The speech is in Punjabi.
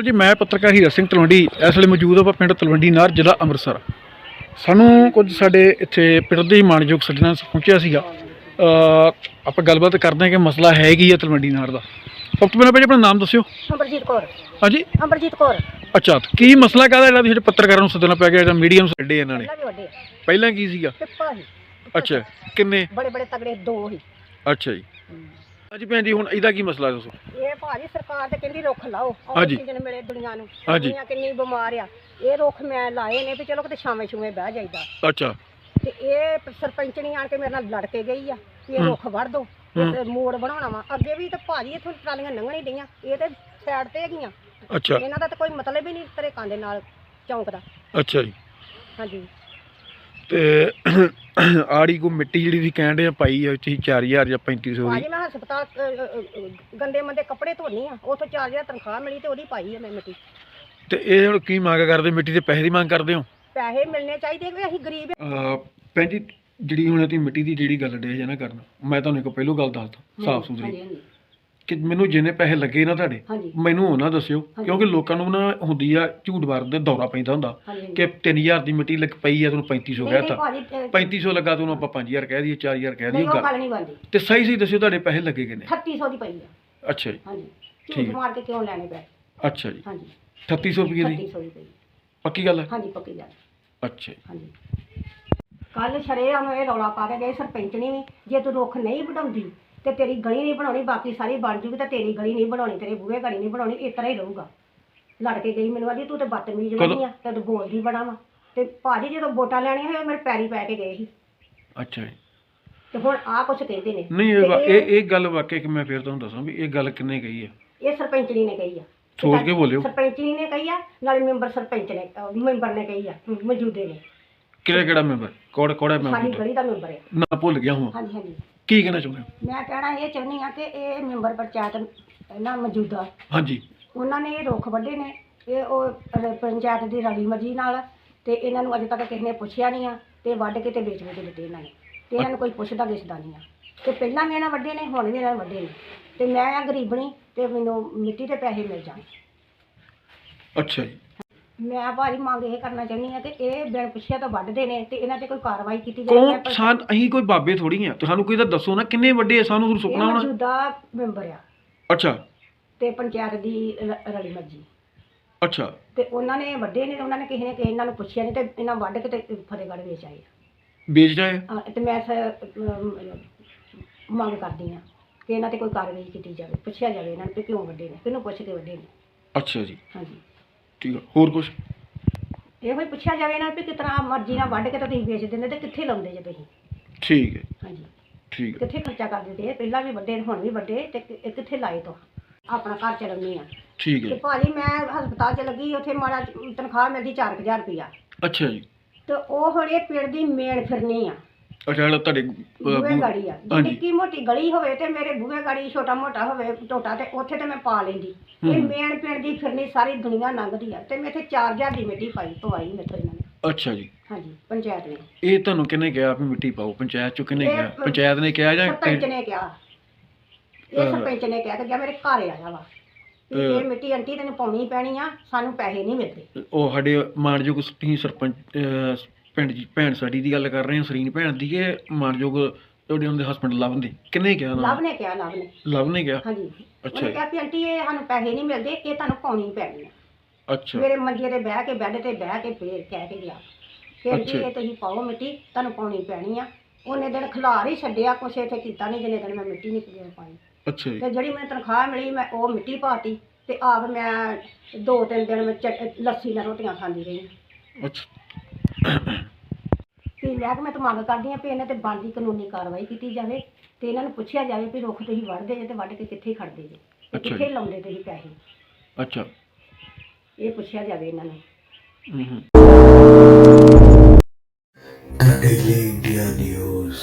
ਅਕਾਲ ਜੀ ਮੈਂ ਪੱਤਰਕਾਰ ਹੀਰਾ ਸਿੰਘ ਤਲਵੰਡੀ ਇਸ ਵੇਲੇ ਮੌਜੂਦ ਹਾਂ ਪਿੰਡ ਤਲਵੰਡੀ ਨਾਰ ਜ਼ਿਲ੍ਹਾ ਅੰਮ੍ਰਿਤਸਰ। ਸਾਨੂੰ ਕੁਝ ਸਾਡੇ ਇੱਥੇ ਪਿੰਡ ਦੇ ਹੀ ਮਾਣਯੋਗ ਸੱਜਣਾ ਪਹੁੰਚਿਆ ਸੀਗਾ। ਆਪਾਂ ਗੱਲਬਾਤ ਕਰਦੇ ਹਾਂ ਕਿ ਮਸਲਾ ਹੈ ਕੀ ਹੈ ਤਲਵੰਡੀ ਨਾਰ ਦਾ। ਸਭ ਤੋਂ ਪਹਿਲਾਂ ਆਪਣਾ ਨਾਮ ਦੱਸਿਓ। ਅੰਬਰਜੀਤ ਕੌਰ। ਹਾਂਜੀ। ਅੰਬਰਜੀਤ ਕੌਰ। ਅੱਛਾ ਕੀ ਮਸਲਾ ਕਾਹਦਾ ਜਿਹੜਾ ਤੁਸੀਂ ਪੱਤਰਕਾਰਾਂ ਨੂੰ ਸੱਦਣਾ ਪਿਆ ਗਿਆ ਜਾਂ ਮੀਡੀਅਮ ਸੱਡੇ ਇਹਨਾਂ ਨੇ? ਪਹਿਲਾਂ ਕੀ ਸੀਗਾ? ਅੱਛਾ ਕਿੰਨੇ? ਬੜੇ ਬੜੇ ਤਗੜੇ ਦੋ ਹੀ ਅੱਛਾ ਜੀ। ਹਾਂਜੀ ਭੈਣ ਜੀ ਹੁਣ ਇਹਦਾ ਕੀ ਮਸਲਾ ਦੱਸੋ? ਇਹ ਭਾਜੀ ਸਰਕਾਰ ਤੇ ਕਹਿੰਦੀ ਰੁੱਖ ਲਾਓ ਹਾਂਜੀ। ਆਕਸੀਜਨ ਮਿਲੇ ਦੁਨੀਆ ਨੂੰ ਹਾਂਜੀ। ਦੁਨੀਆ ਕਿੰਨੀ ਬਿਮਾਰ ਆ। ਇਹ ਰੁੱਖ ਮੈਂ ਲਾਏ ਨੇ ਵੀ ਚਲੋ ਕਿਤੇ ਛਾਵੇਂ ਛੂਵੇਂ ਬਹਿ ਜਾਈਦਾ। ਅੱਛਾ। ਤੇ ਇਹ ਸਰਪੰਚਣੀ ਆਣ ਕੇ ਮੇਰੇ ਨਾਲ ਲੜ ਕੇ ਗਈ ਆ ਵੀ ਇਹ ਹੂੰ। ਰੁੱਖ ਵੜ ਦੋ ਹੂੰ। ਤੇ ਮੋੜ ਬਣਾਉਣਾ ਵਾ। ਅੱਗੇ ਵੀ ਤੇ ਭਾਜੀ ਇੱਥੋਂ ਟਰਾਲੀਆਂ ਲੰਘਣ ਡਈਆਂ ਇਹ ਤੇ ਸਾਈਡ ਤੇ ਹੈਗੀਆਂ। ਅੱਛਾ। ਇਹਨਾਂ ਦਾ ਤਾਂ ਕੋਈ ਮਤਲਬ ਹੀ ਨਹੀਂ ਤਰੇਕਾਂ ਦੇ ਨਾਲ ਚੌਂਕ ਦਾ ਅੱਛਾ ਜੀ। ਹਾਂਜੀ। ਤੇ ਆੜੀ ਕੋ ਮਿੱਟੀ ਜਿਹੜੀ ਤੁਸੀਂ ਕਹਿਣ ਦੇ ਪਾਈ ਆ ਤੁਸੀਂ 4000 ਜਾਂ 3500 ਦੀ। ਭਾਜੀ ਮੈਂ ਹਸਪਤਾਲ ਅ, ਅ, ਅ, ਗੰਦੇ ਮੰਦੇ ਕੱਪੜੇ ਧੋਨੀ ਆ ਉਥੋਂ 4000 ਤਨਖਾਹ ਮਿਲੀ ਤੇ ਉਹਦੀ ਪਾਈ ਆ ਮੈਂ ਮਿੱਟੀ। ਤੇ ਇਹ ਹੁਣ ਕੀ ਮੰਗ ਕਰਦੇ ਮਿੱਟੀ ਦੇ ਪੈਸੇ ਦੀ ਮੰਗ ਕਰਦੇ ਹੋ? ਪੈਸੇ ਮਿਲਣੇ ਚਾਹੀਦੇ ਕਿ ਅਸੀਂ ਗਰੀਬ ਅਹ ਭੈਣ ਜੀ ਜਿਹੜੀ ਹੁਣ ਤੁਸੀਂ ਮਿੱਟੀ ਦੀ ਜਿਹੜੀ ਗੱਲ ਡੇ ਨਾ ਕਰਨ ਮੈਂ ਤੁਹਾਨੂੰ ਇੱਕ ਪਹਿਲੋਂ ਗੱਲ ਦੱਸਦਾ ਸਾਫ਼ ਸੁਥਰੀ। ਕਿ ਮੈਨੂੰ ਜਿੰਨੇ ਪੈਸੇ ਲੱਗੇ ਨਾ ਤੁਹਾਡੇ ਹਾਂਜੀ। ਮੈਨੂੰ ਉਹਨਾਂ ਦੱਸਿਓ। ਕਿਉਂਕਿ ਲੋਕਾਂ ਨੂੰ ਨਾ ਹੁੰਦੀ ਆ ਝੂਠ ਮਾਰਨ ਦੇ ਦੌਰਾ ਪੈਂਦਾ ਹੁੰਦਾ। ਹਾਂਜੀ। ਕਿ 3000 ਦੀ ਮਿੱਟੀ ਲੱਗ ਪਈ ਆ ਤੁਹਾਨੂੰ 3500 ਨਹੀਂ, ਨਹੀਂ ਕਹਿਤਾ। ਭਾਜੀ, ਅ, 3500 ਲੱਗਾ ਤੁਹਾਨੂੰ ਆਪਾਂ 5000 ਕਹਿ ਦਈਏ 4000 ਕਹਿ ਨਹੀਂ ਦਈਏ ਉਹ ਗੱਲ ਗੱਲ ਨਹੀਂ ਬਣਦੀ। ਤੇ ਸਹੀ ਸਹੀ ਦੱਸਿਓ ਤੁਹਾਡੇ ਪੈਸੇ ਲੱਗੇ ਕਿੰਨੇ? 3800 ਦੀ ਪਈ ਆ। ਅੱਛਾ ਜੀ। ਹਾਂਜੀ। ਠੀਕ। ਝੂਠ ਹੈ। ਮਾਰ ਕੇ ਕਿਉਂ ਲੈਣੇ ਪਏ ਅੱਛਾ ਜੀ। ਹਾਂਜੀ। 3800 ਰੁਪਏ ਦੀ? 3800 ਦੀ ਪਈ ਪੱਕੀ ਗੱਲ ਹੈ ਹਾਂਜੀ ਪੱਕੀ ਗੱਲ ਅੱਛਾ ਜੀ। ਹਾਂਜੀ। ਕੱਲ ਸ਼ਰੇਆਮ ਨੂੰ ਇਹ ਰੌਲਾ ਪਾ ਕੇ ਗਏ ਸਰਪੰਚਣੀ ਵੀ। ਜੇ ਤੂੰ ਰੁੱਖ ਨਹੀਂ ਵਧਾਉਂਦੀ ਤੇ ਤੇਰੀ ਗਲੀ ਨਹੀਂ ਬਣਾਉਣੀ ਬਾਕੀ ਸਾਰੀ ਬਣ ਜੂਗੀ ਤੇ ਤੇਰੀ ਗਲੀ ਨਹੀਂ ਬਣਾਉਣੀ ਤੇਰੇ ਬੂਹੇ ਗਲੀ ਨਹੀਂ ਬਣਾਉਣੀ ਇਸ ਤਰ੍ਹਾਂ ਹੀ ਰਹੂਗਾ। ਲੜ ਕੇ ਗਈ ਮੈਨੂੰ ਆਦੀ ਤੂੰ ਤੇ ਬਦਤਮੀਜ਼? ਬਣੀ ਆ ਤੇ ਤੂੰ ਬੋਲਦੀ ਬੜਾ ਵਾ। ਤੇ ਭਾਜੀ ਜਦੋਂ ਵੋਟਾਂ ਲੈਣੀਆਂ ਹੋਏ ਮੇਰੇ ਪੈਰੀ ਪੈ ਕੇ ਗਏ ਸੀ। ਅੱਛਾ ਜੀ। ਤੇ ਹੁਣ ਆਹ ਕੁਛ ਕਹਿੰਦੇ ਨੇ। ਨਹੀਂ ਇਹ ਵਾ- ਇਹ ਇਹ ਗੱਲ ਵਾਕਿਆ ਕਿ ਮੈਂ ਫਿਰ ਤੁਹਾਨੂੰ ਦੱਸਾਂ ਵੀ ਇਹ ਗੱਲ ਕਿੰਨੇ ਕਹੀ ਹੈ ਇਹ ਸਰਪੰਚਣੀ ਨੇ ਕਹੀ ਆ। ਸੋਚ ਕੇ ਬੋਲਿਓ। ਸਰਪੰਚਣੀ ਨੇ ਕਹੀ ਆ ਨਾਲੇ ਮੈਂਬਰ ਸਰਪੰਚ ਨੇ ਅਹ ਮੈਂਬਰ ਨੇ ਕਹੀ ਆ ਮੌਜੂਦੇ ਨੇ। ਕਿਹੜਾ ਕਿਹੜਾ ਮੈਂਬਰ? ਕੋੜ ਕੋੜਾ ਸਾਡੀ ਮੈਂਬਰ ਗਲੀ ਦਾ ਮੈਂਬਰ ਹੈ। ਨਾ ਭੁੱਲ ਗਿਆ ਹਾਂ ਹਾਂਜੀ ਹਾਂਜੀ। ਕੀ ਕਹਿਣਾ ਚਾਹੁੰਦੇ ਹੋ? ਮੈਂ ਕਹਿਣਾ ਇਹ ਚਾਹੁੰਦੀ ਆ ਕਿ ਇਹ ਮੈਂਬਰ ਪੰਚਾਇਤ ਨਾ ਮੌਜੂਦਾ ਹਾਂਜੀ। ਉਹਨਾਂ ਨੇ ਇਹ ਰੁੱਖ ਵੱਢੇ ਨੇ ਇਹ ਉਹ ਰ- ਪੰਚਾਇਤ ਦੀ ਰਲੀ ਮਰਜ਼ੀ ਨਾਲ ਤੇ ਇਹਨਾਂ ਨੂੰ ਅਜੇ ਤੱਕ ਕਿਸੇ ਨੇ ਪੁੱਛਿਆ ਨਹੀਂ ਆ ਤੇ ਵੱਢ ਕੇ ਤੇ ਵੇਚ ਵੇਚ ਦਿੱਤੇ ਇਹਨਾਂ ਨੇ ਤੇ ਇਹਨਾਂ ਨੂੰ ਕੋਈ ਪੁੱਛਦਾ ਗਿੱਛਦਾ ਨਹੀਂ ਆ। ਤੇ ਪਹਿਲਾਂ ਵੀ ਇਹਨਾਂ ਵੱਢੇ ਨੇ ਹੁਣ ਵੀ ਇਹਨਾਂ ਨੇ ਵੱਢੇ ਨੇ ਤੇ ਮੈਂ ਆ ਗਰੀਬਣੀ ਤੇ ਮੈਨੂੰ ਮਿੱਟੀ ਦੇ ਪੈਸੇ ਮਿਲ ਜਾਣ। ਅੱਛਾ ਜੀ। ਮੈਂ ਭਾਜੀ ਮੰਗ ਇਹ ਕਰਨਾ ਚਾਹੁੰਦੀ ਆ ਕਿ ਇਹ ਬਿਨ ਪੁੱਛਿਆ ਤਾਂ ਵੱਢਦੇ ਨੇ ਤੇ ਇਹਨਾਂ ਤੇ ਕੋਈ ਕਾਰਵਾਈ ਕੀਤੀ ਜਾਵੇ ਕੌਣ? ਸਾਨ ਅਸੀਂ ਕੋਈ ਬਾਬੇ ਥੋੜੀ ਆ ਤੁਹਾਨੂੰ ਕੋਈ ਤਾਂ ਦੱਸੋ ਨਾ ਕਿੰਨੇ ਵੱਡੇ ਆ? ਸਾਨੂੰ ਤੁਹਾਨੂੰ ਸੁਪਨਾ ਹੋਣਾ। ਮੌਜੂਦਾ ਮੈਂਬਰ ਆ। ਅੱਛਾ। ਤੇ ਪੰਚਾਇਤ ਦੀ ਰ- ਰਲੀ ਮਰਜ਼ੀ। ਅੱਛਾ। ਤੇ ਉਹਨਾਂ ਨੇ ਵੱਡੇ ਨੇ ਤੇ ਉਹਨਾਂ ਨੇ ਕਿਸੇ ਨੇ ਕਿਸੇ ਇਹਨਾਂ ਨੂੰ ਪੁੱਛਿਆ ਨਹੀਂ ਤੇ ਇਹਨਾਂ ਵੱਢ ਕੇ ਤੇ ਫਤਿਹਗੜ੍ਹ ਵੇਚ ਆਏ ਵੇਚ ਜਾਏ? ਆ ਤੇ ਮੈਂ ਸ- ਅਮ, ਮੰਗ ਕਰਦੀ ਆ ਕਿ ਇਹਨਾਂ ਤੇ ਕੋਈ ਕਾਰਵਾਈ ਕੀਤੀ ਜਾਵੇ ਪੁੱਛਿਆ ਜਾਵੇ ਇਹਨਾਂ ਨੂੰ ਕਿ ਕਿਉਂ ਵੱਡੇ ਨੇ ਕਿਹਨੂੰ ਪੁੱਛ ਕੇ ਵੱਡੇ ਨੇ। ਅੱਛਾ ਜੀ। ਹਾਂਜੀ। ਠੀਕ ਆ ਹੋਰ ਕੁਝ ਇਹੋ ਹੀ ਪੁੱਛਿਆ ਜਾਵੇ ਨੂੰ ਵੀ ਤਰ੍ਹਾਂ ਮਰਜ਼ੀ ਨਾਲ ਵੱਢ ਕੇ ਤਾਂ ਤੁਸੀਂ ਵੇਚ ਦਿੰਦੇ ਤੇ ਕਿੱਥੇ ਲਾਉਂਦੇ ਜੇ ਤੁਸੀਂ? ਠੀਕ ਹੈ। ਹਾਂਜੀ। ਠੀਕ ਹੈ। ਕਿੱਥੇ ਖਰਚਾ ਕਰਦੇ ਤੇ ਪਹਿਲਾਂ ਵੀ ਵੱਡੇ ਹੁਣ ਵੀ ਵੱਡੇ ਤੇ ਕਿ- ਇਹ ਕਿੱਥੇ ਲਾਏ ਤੋਂ? ਆਪਣਾ ਘਰ ਚਲਾਉਂਦੇ ਆ। ਠੀਕ ਤੇ ਹੈ ਭਾਜੀ ਮੈਂ ਹਸਪਤਾਲ 'ਚ ਲੱਗੀ ਉੱਥੇ ਮਾੜਾ ਤਨਖਾਹ ਮਿਲਦੀ 4000 ਰੁਪਇਆ। ਅੱਛਾ ਜੀ। ਤੇ ਉਹ ਹੁਣ ਇਹ ਪਿੰਡ ਦੀ ਮੇਨ ਫਿਰਨੀ ਆ। ਅੱਛਾ ਜਿਹੜਾ ਤੁਹਾਡੇ ਅਹ, ਬੂਹੇ ਗਾੜੀ ਆ। ਜੇ ਹਾਂਜੀ। ਨਿੱਕੀ ਮੋਟੀ ਗਲੀ ਹੋਵੇ ਤੇ ਮੇਰੇ ਬੂਹੇ ਗਾੜੀ ਛੋਟਾ ਮੋਟਾ ਹੋਵੇ ਟੋਟਾ ਤੇ ਉੱਥੇ ਤੇ ਮੈਂ ਪਾ ਲੈਂਦੀ। ਇਹ ਹੂੰ। ਮੇਨ ਪਿੰਡ ਦੀ ਫਿਰਨੀ ਸਾਰੀ ਦੁਨੀਆ ਲੰਘਦੀ ਆ ਤੇ ਮੈਂ ਇੱਥੇ 4000 ਦੀ ਮਿੱਟੀ ਪਾਈ ਪਵਾਈ ਮੇਥੋਂ ਇਹਨਾਂ ਨੇ। ਅੱਛਾ ਜੀ। ਹਾਂਜੀ ਪੰਚਾਇਤ ਨੇ। ਇਹ ਤੁਹਾਨੂੰ ਕਿਹਨੇ ਕਿਹਾ ਵੀ ਮਿੱਟੀ ਪਾਓ? ਪੰਚਾਇਤ ਚੋਂ ਕਿਹਨੇ ਇਹ ਕਿਹਾ? ਪ- ਪੰਚਾਇਤ ਨੇ ਕਿਹਾ ਜਾਂ ਸਰਪੰਚ ਨੇ ਕਿਹਾ। ਇਹ ਅਹ, ਸਰਪੰਚ ਨੇ ਕਿਹਾ ਕਿ ਜਾਂ ਮੇਰੇ ਘਰ ਆਇਆ ਵਾ। ਵੀ ਅਹ, ਇਹ ਮਿੱਟੀ ਆਂਟੀ ਤੈਨੂੰ ਪਾਉਣੀ ਪੈਣੀ ਆ ਸਾਨੂੰ ਪੈਸੇ ਨਹੀਂ ਮਿਲਦੇ। ਉਹ ਸਾਡੇ ਮਾਨਯੋਗ ਸਰਪੰਚ ਅਹ, ਪਿੰਡ ਦੀ ਭੈਣ ਸਾਡੀ ਦੀ ਗੱਲ ਕਰ ਰਹੇ ਹਾਂ ਸਰੀਨ ਭੈਣ ਦੀ ਕਿ ਮਾਨਯੋਗ ਤੁਹਾਡੇ ਉਹਦੇ ਹਸਬੰਡ ਲਵ ਦੇ ਕਿਹਨੇ ਕਿਹਾ ਉਹਨਾਂ ਲਵ ਨੇ? ਕਿਹਾ ਲਵ ਨੇ। ਲਵ ਨੇ ਕਿਹਾ? ਹਾਂਜੀ। ਅੱਛਾ ਉਹਨੇ ਜੀ। ਕਿਹਾ ਵੀ ਆਂਟੀ ਇਹ ਸਾਨੂੰ ਪੈਸੇ ਨਹੀਂ ਮਿਲਦੇ ਇਹ ਤੁਹਾਨੂੰ ਪਾਉਣੀ ਪੈਣੀ ਆ ਅੱਛਾ। ਮੇਰੇ ਮੰਜੇ ਤੇ ਬਹਿ ਕੇ ਬੈੱਡ ਤੇ ਬਹਿ ਕੇ ਫੇਰ ਕਹਿ ਕੇ ਗਿਆ। ਕਿ ਜੀ ਅੱਛਾ। ਇਹ ਤੁਸੀਂ ਪਾਓ ਮਿੱਟੀ ਤੁਹਾਨੂੰ ਪਾਉਣੀ ਪੈਣੀ ਆ। ਉਹਨੇ ਦਿਨ ਖਿਲਾਰ ਹੀ ਛੱਡਿਆ ਕੁਛ ਇੱਥੇ ਕੀਤਾ ਨਹੀਂ ਜਿੰਨੇ ਦਿਨ ਮੈਂ ਮਿੱਟੀ ਨਹੀਂ ਪਾਈ ਅੱਛਾ ਜੀ। ਤੇ ਜਿਹੜੀ ਮੈਨੂੰ ਤਨਖਾਹ ਮਿਲੀ ਮੈਂ ਉਹ ਮਿੱਟੀ ਪਾਤੀ ਤੇ ਆਪ ਮੈਂ ਦੋ ਤਿੰਨ ਦਿਨ ਮੈਂ ਚੱਟ- ਲੱਸੀ ਨਾਲ ਰੋਟੀਆਂ ਖਾਂਦੀ ਰਹੀ। ਅੱਛਾ। ਤੇ ਮੈਂ ਕਿ ਮੈਂ ਤਾਂ ਮੰਗ ਕਰਦੀ ਆ ਵੀ ਇਹਨਾਂ ਤੇ ਬਣਦੀ ਕਾਨੂੰਨੀ ਕਾਰਵਾਈ ਕੀਤੀ ਜਾਵੇ ਤੇ ਇਹਨਾਂ ਨੂੰ ਪੁੱਛਿਆ ਜਾਵੇ ਵੀ ਰੁੱਖ ਤੁਸੀਂ ਵੱਢਦੇ ਜੇ ਤੇ ਵੱਢ ਕੇ ਕਿੱਥੇ ਖੜਦੇ ਜੇ ਤੇ ਅੱਛਾ ਕਿੱਥੇ ਜੀ। ਲਾਉਂਦੇ ਤੁਸੀਂ ਪੈਸੇ ਅੱਛਾ ਇਹ ਪੁੱਛਿਆ ਜਾਵੇ ਇਹਨਾਂ ਨੂੰ ਹੂੰ ਹੂੰ The Daily India News.